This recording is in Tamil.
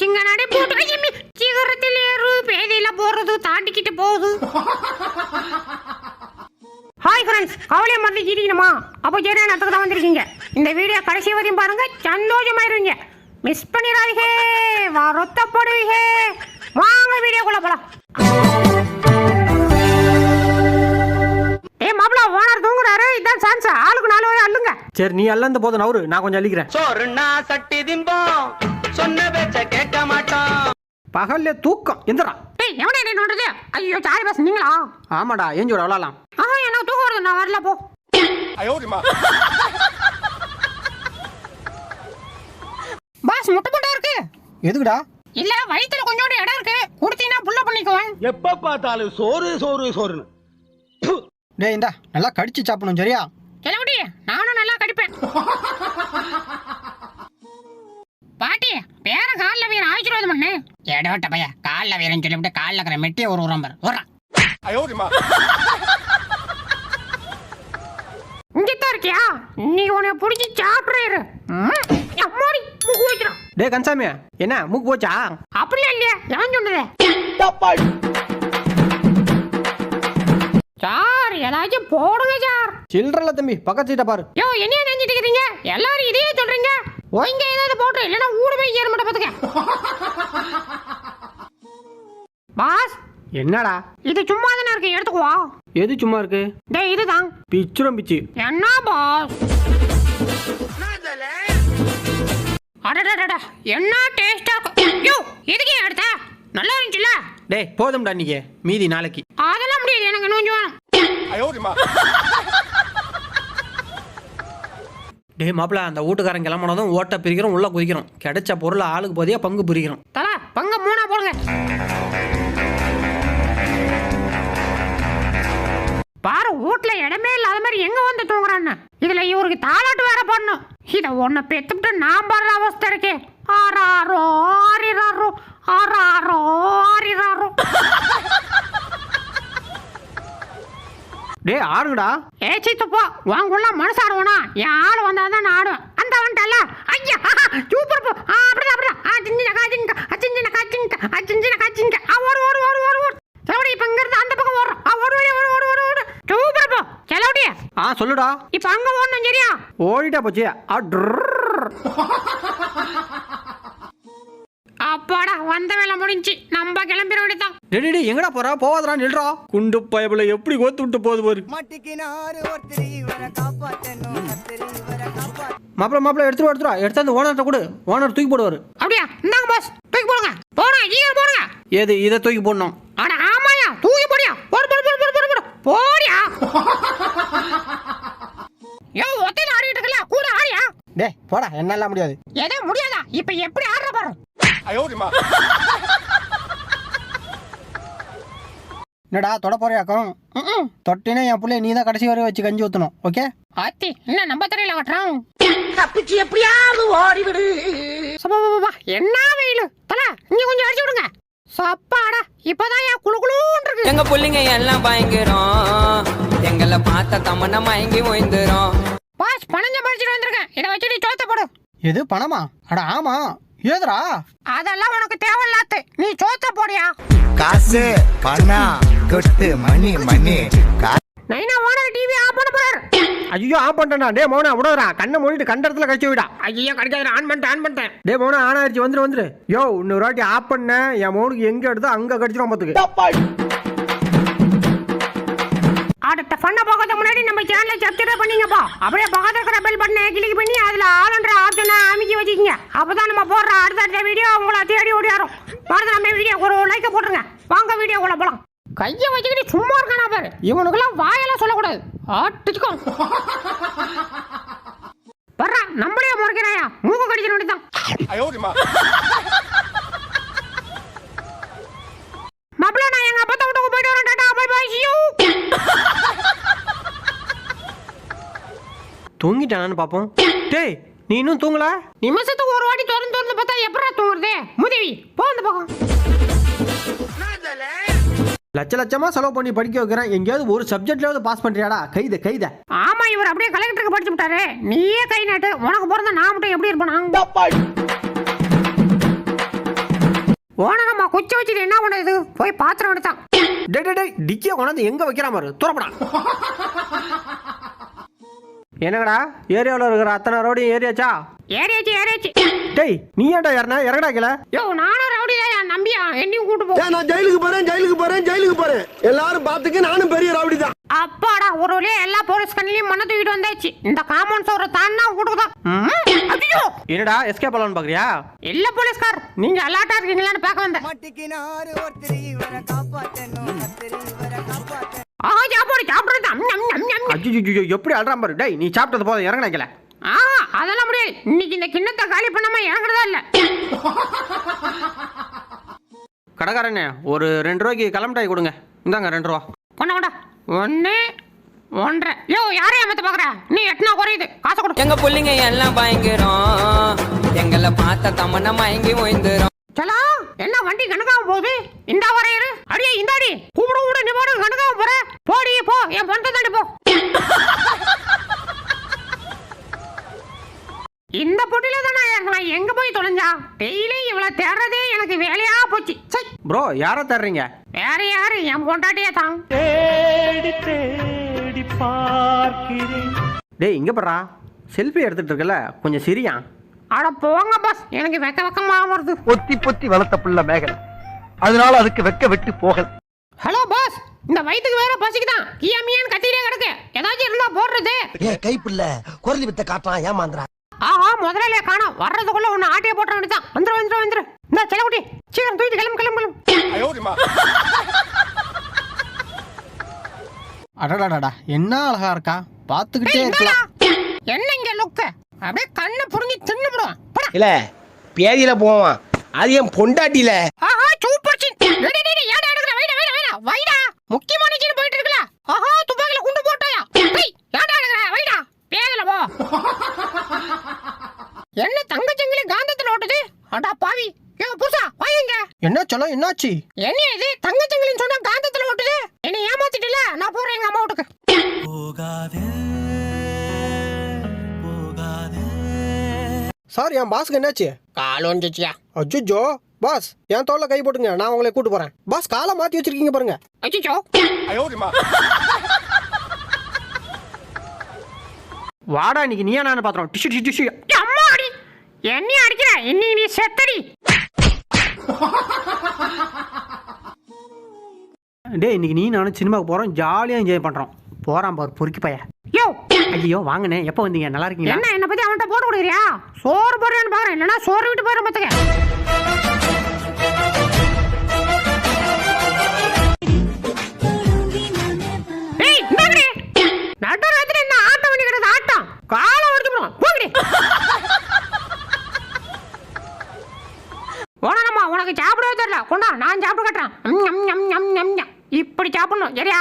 சிங்க போட்டு ஐயம்மி, சிகரத்தில் ஏறு பேதையில போறது தாண்டிக்கிட்டு போகுது. ஹாய் ஃப்ரெண்ட்ஸ் கவலையை மறந்து ஜீரிக்கணுமா அப்போ சரி அதுக்கு தான் வந்திருக்கீங்க. இந்த வீடியோ கடைசி வரையும் பாருங்க. சந்தோஷமாயிருவீங்க மிஸ் பண்ணிடாதீங்க. வருத்தப்படுவீங்க. வாங்க வீடியோக்குள்ள போலாம். ஏ மாப்பிள ஓனர் இதான் சான்ஸ் ஆளுக்கு நாலு வரை அள்ளுங்க. சரி நீ அல்லந்த போதும். நவரு நான் கொஞ்சம் அள்ளிக்கிறேன். சோறுனா சட்டி திம்போம். சொன்ன பேச்ச கேட்க மாட்டோம். பகல்ல தூக்கம். எந்திரா. ஏய் எவனே என்ன நோண்டுது? ஐயோ சாரி பாஸ் நீங்களா? ஆமாடா ஏஞ்சோட விளாடலாம். ஆஹா எனக்கு தூக்கம் வருது? நான் வரல போ. பாஸ் முட்டை முட்டை இருக்கு. எதுக்குடா? இல்ல வயித்துல கொஞ்சோண்டு இடம் இருக்கு. கொடுத்தீங்கன்னா புள்ள பண்ணிக்குவேன். எப்ப பார்த்தாலும் சோறு சோறு சோறுன்னு. டேய் இந்தா நல்லா கடிச்சு சாப்பிடணும் சரியா? கிளவுடி நானும் நல்லா கடிப்பேன். பாட்டி பேர கால்ல வீரன் ஆசீர்வாதம் பண்ணு எடவட்ட பைய கால்ல வீரன் சொல்லிவிட்டு கால்ல இருக்கிற மெட்டிய ஒரு உரம் பாரு. உரம் இங்கத்தான் இருக்கியா? நீ உன்னை பிடிச்சி சாப்பிடுறாரு அம்மாடி மூக்கு வைக்கிறான் டேய் கன்சாமி என்ன மூக்கு போச்சா? அப்படிலாம் இல்லையா? எவன் சொன்னதே? ஏதாச்சும் போடுங்க சார். சில்லறல தம்பி பக்கத்து சீட்டை பாரு. யோ என்னைய நினைச்சிட்டு இருக்கிறீங்க எல்லாரும் இதையே சொல்றீங்க? ஒங்க ஏதாவது போட்டு இல்லைன்னா ஊடு போய் ஏற மாட்டேன் பாத்துக்க பாஸ் என்னடா? இது சும்மா தானே இருக்கு? எடுத்துக்குவா. எது சும்மா இருக்கு? டேய் இதுதான். பிச்சுரம் பிச்சு. என்ன பாஸ்? அடடடடா என்ன டேஸ்டா இருக்கும் யோ எதுக்கு ஏன் எடுத்த? நல்லா இருந்துச்சுல டேய் போதும்டா இன்னைக்கு மீதி நாளைக்கு. அதெல்லாம் முடியாது எனக்கு இன்னும் கொஞ்சம் டேய் மாப்பிள அந்த வீட்டுக்காரன் கிளம்புனதும் ஓட்டை பிரிக்கிறோம் உள்ள குதிக்கிறோம். கிடைச்ச பொருளை ஆளுக்கு போதியா பங்கு பிரிக்கிறோம். தல பங்க மூணா போடுங்க. பாரு வீட்ல இடமே இல்லாத மாதிரி எங்க வந்து தூங்குறான்னு. இதுல இவருக்கு பண்ணும் இத ஒண்ணு பெத்துட்டு நான் படுற அவஸ்தை இருக்கே. ஆறாரோ ஆறிராரோ ஆறாரோ ஆறிராரோ. டேய் ஆடுங்கடா. ஏச்சி துப்பா வாங்குள்ள மனசாடுவானா என் ஆள் வந்தாதான் நான் ஆடுவேன். அந்த வந்துட்டல ஐயா சூப்பர் போ. ஆ அப்படிதான் அப்படிதான். ஆ சின்ன காச்சிங்க அச்சிஞ்சின காச்சிங்க அச்சிஞ்சின காச்சிங்க ஆ ஓடு ஓடு ஓடு ஓடு ஓடு. செலவுடி இப்ப அந்த பக்கம் ஓடுறோம். ஆ ஓடு ஓடு ஓடு ஓடு ஓடு ஓடு. சூப்பர் போ. செலவுடி ஆ சொல்லுடா. இப்ப அங்க சரியா ஓடிட்டா போச்சு. அப்பாடா வந்த வேலை முடிஞ்சு. நம்ம கிளம்பிட வேண்டியதான் டேய் டேய், டேய் எங்கடா போறா? போவாதடா நில்றா. குண்டு பயபுல எப்படி கோத்து விட்டு போகுது பாரு. மாப்பிள மாப்பிள எடுத்துரு எடுத்துருவா எடுத்து அந்த ஓனர்கிட்ட கொடு. ஓனர் தூக்கி போடுவாரு. அப்படியா? இந்தாங்க பாஸ் தூக்கி போடுங்க. போடுங்க சீக்கிரம் போடுங்க. ஏது இதை தூக்கி போடணும்? அட ஆமாயா தூக்கி போடியா? போடு போடு போடு போடு போடு போடு. போடியா? யோ கூட டேய் போடா என்னால முடியாது. எதோ முடியாதா? இப்ப எப்படி ஆடுற பாரு. என்னடா தொட போறியாக்கும். தொட்டினா என் பிள்ளைய நீ தான் கடைசி வரை வச்சு கஞ்சி ஊத்தணும் ஓகே ஆத்தி என்ன நம்ம தெரியல கட்டுறோம் தப்பிச்சு எப்படியாவது ஓடிவிடு. சப்பா என்ன வெயில்? தல இங்க கொஞ்சம் அடிச்சு விடுங்க. சப்பாடா இப்பதான் என் குளு குளுன்னு இருக்கு எங்க புள்ளைங்க எல்லாம் பயங்கரம். எங்களை பார்த்த தமன்னா மயங்கி ஓய்ந்துரும். பாஸ் பணஞ்ச படிச்சுட்டு வந்திருக்கேன். இதை வச்சு நீ சோத்த போடு. எது பணமா? அட ஆமா. ஏதுடா? அதெல்லாம் உனக்கு தேவையில்லாத்து. நீ சோத்த போடியா? காசு பணம் கொட்டு மணி மணி. நைனா ஓனர் டிவி ஆஃப் பண்ண போறாரு. ஐயோ ஆன் பண்ணிட்டேன்டா. டே மௌனா விடாதடா கண்ணை மூடிட்டு கண்ட இடத்துல கழிச்சு விடா. ஐயோ கிடைக்காது ஆன் பண்ணிட்டேன் ஆன் பண்ணிட்டேன். டே மௌனா ஆன் ஆயிடுச்சு வந்துரு வந்துரு. யோ இன்னொரு வாட்டி ஆஃப் பண்ண. என் மௌனுக்கு எங்க எடுத்தோ அங்க கடிச்சிடும் பார்த்துக்கு அடுத்த பண்ண பார்க்கறதுக்கு முன்னாடி நம்ம சேனலை சப்ஸ்கிரைப் பண்ணிங்கப்பா அப்படியே பக்கத்துல இருக்கிற பெல் பட்டனை கிளிக் பண்ணி அதில் ஆளுன்ற ஆப்ஷனை அமைக்கி வச்சுக்கோங்க. அப்பதான் நம்ம போடுற அடுத்த அடுத்த வீடியோ உங்களை தேடி ஓடியாரும். பாருங்க நம்ம வீடியோ ஒரு லைக் போட்டுருங்க. வாங்க வீடியோ உள்ள போலாம். கையை வச்சுக்கிட்டு சும்மா இருக்கானா பாரு. இவனுக்கெல்லாம் வாயெல்லாம் சொல்லக்கூடாது. ஆட்டுச்சுக்கோ. வர்றா நம்மளே முறைக்கிறாயா? மூக்கு கடிச்சிட வேண்டியதான் மாப்பிள்ள நான் எங்க அப்பா வீட்டுக்கு போயிட்டு வரேன் டாடா பை பை யூ தூங்கிட்டானான்னு பார்ப்போம் டேய் நீ இன்னும் தூங்கல? நிமிஷத்துக்கு ஒரு வாட்டி திறந்து திறந்து பார்த்தா எப்படா தூங்குறது? முதவி போ அந்த பக்கம். லட்ச லட்சமா செலவு பண்ணி படிக்க வைக்கிறேன். எங்கேயாவது ஒரு சப்ஜெக்ட்லயாவது பாஸ் பண்றியாடா? கைத கைத. ஆமா இவர் அப்படியே கலெக்டருக்கு படிச்சு விட்டாரு. நீயே கை நாட்டு. உனக்கு பிறந்த நான் மட்டும் எப்படி இருப்பேன்? ஓனரம்மா குச்சி வச்சுட்டு என்ன பண்ணுது போய் பாத்திரம் எடுத்தான். டே டே டேய் டிக்கியை கொண்டாந்து எங்கே வைக்கிறா பாரு? துறப்படா என்னங்கடா? ஏரியாவில் இருக்கிற அத்தனை ரோடையும் ஏரியாச்சா ஏறியாச்சு ஏறியாச்சு. டேய் நீ ஏன்டா யாருனா இறங்கடா கீழே. யோ நானும் ரவுடி தான் நம்பியா? என்னையும் கூட்டு போ. ஏன் நான் ஜெயிலுக்கு போறேன் ஜெயிலுக்கு போறேன் ஜெயிலுக்கு போறேன். எல்லாரும் பாத்துக்க நானும் பெரிய ரவுடி தான் அப்பாடா ஒரு வழியா எல்லா போலீஸ் கண்ணிலையும் மண்ணை தூக்கிட்டு வந்தாச்சு. இந்த காம்பவுண்ட் சோற தாண்டா கூட்டுக்குதான் ஐயோ! என்னடா எஸ்கேப் பண்ணலான்னு பார்க்குறியா இல்ல போலீஸ்கார். நீங்க அலாட்டா இருக்கீங்களான்னு பார்க்க வந்தேன். ஆஹா சாப்பாடு சாப்பிடுறது எப்படி அல்றான் பாரு. டேய் நீ சாப்பிட்டது போதும் கீழே. ஆஹா அதெல்லாம் முடியாது. இன்னைக்கு இந்த கிண்ணத்தை காலி பண்ணாம இறங்குறதா இல்ல. கடைக்காரண்ணே ஒரு ரெண்டு ரூபாய்க்கு கிளம்பிட்டாய் கொடுங்க. இந்தாங்க ரெண்டு ரூபா. கொண்டா கொண்டா. ஒன்றரை. யோ யாரையும் ஏமாத்த பாக்குற? நீ எட்டுனா குறையுது. காசை கொடு. எங்க புள்ளைங்க எல்லாம் பயங்கரம். எங்களை பார்த்த தமன மயங்கி ஓய்ந்துரும். சலா என்ன வண்டி கணக்காம போகுது? இந்த வரையரு அடியே இந்தாடி. கூப்பிட கூட நீ பாடு கணக்காம போற. போடி போ. என் பணத்தை தாண்டி போ. இந்த பொட்டில தானே நான் எங்க போய் தொலைஞ்சா? டெய்லி இவளை தேடுறதே எனக்கு வேலையா போச்சு. சை ப்ரோ யாரை தர்றீங்க வேற யாரு? என் பொண்டாட்டியே தான். டேய் இங்கே படுறா செல்ஃபி எடுத்துட்டு இருக்கல. கொஞ்சம் சிரியா. அட போங்க பாஸ் எனக்கு வெக்க வெக்கமா வருது. பொத்தி பொத்தி வளர்த்த புள்ள மேகலை. அதனால அதுக்கு வெக்க வெட்டு போகல. ஹலோ பாஸ் இந்த வயித்துக்கு வேற பசிக்குதான். கியாமியான்னு கத்திட்டே கிடக்கு. ஏதாச்சும் இருந்தா போடுறது. ஏ கைப்புள்ள குரலி வித்த காட்டான் ஏமாந்திரா ஆஹா முதலாளிய காணோம். வர்றதுக்குள்ள ஒன்னு ஆட்டைய போட்ட வேண்டியதான் வந்துரு வந்துரு வந்துரு. இந்த செலகுட்டி சீக்கிரம் தூக்கிட்டு கிளம்பு கிளம்பு கிளம்பு. அடடாடா என்ன அழகா இருக்கா? பார்த்துக்கிட்டே ஏய், இந்தாடா. என்ன இங்க லுக்கு அப்படியே கண்ணை புடுங்கி தின்னு போடுவான். போடா. இல்ல பேதியில போவான். அது என் பொண்டாட்டில ஆஹா சூப்பர் சின். டேய், டேய், டேய், ஏன்டா எடுக்கிற? வைடா வைடா வைடா. வைடா. முக்கியமான சீன் போயிட்டு இருக்கல ஆஹா துப்பாக்கில குண்டு போட்டாயா? டேய் ஏன்டா எடுக்கிற? வைடா. பேதல போ. என்ன தங்கச்சங்கிலி காந்தத்துல ஓட்டுது? அடா பாவி. ஏ புசா வாங்க என்ன சொல்ல என்னாச்சு? என்ன இது? தங்கச்சங்கிலின்னு சொன்னா காந்தத்துல ஓட்டுது? என்ன ஏமாத்திட்டல நான் போறேன் எங்க அம்மா வீட்டுக்கு. சார் என் பாஸ்க்கு என்னாச்சு? கால் வந்துச்சியா அஜுஜோ பாஸ் என் தோல்ல கை போட்டுங்க நான் உங்களை கூட்டு போறேன். பாஸ் காலை மாத்தி வச்சிருக்கீங்க பாருங்க. அச்சிச்சோ. வாடா இன்னைக்கு நீயா நான் பாத்திரம் டிஷ்யூ டிஷ்யூ டிஷ்யூ அம்மா அடி என்னைய அடிக்கிற? இன்னைக்கு நீ செத்தடி. டேய் இன்னைக்கு நீ நானும் சினிமாவுக்கு போறோம் ஜாலியா என்ஜாய் பண்றோம். போறான் பாரு பொறுக்கி பைய யோ ஐயோ வாங்கண்ணே எப்போ வந்தீங்க? நல்லா இருக்கீங்களா? என்ன என்ன பத்தி அவன்கிட்ட போட்டு கொடுக்குறியா? சோறு போடுறேன்னு பாக்குறேன் இல்லைன்னா சோறு விட்டு போயிடும் இந்தாங்கடி நடுராத்திரி என்ன ஆட்டம் பண்ணி கிடக்குது ஆட்டம். காலை ஒடிச்சு போடுவோம் போங்கடி. உனக்கு சாப்பிடவே தெரியல. கொண்டா நான் சாப்பிட்டு கட்டுறேன். இப்படி சாப்பிடணும். சரியா?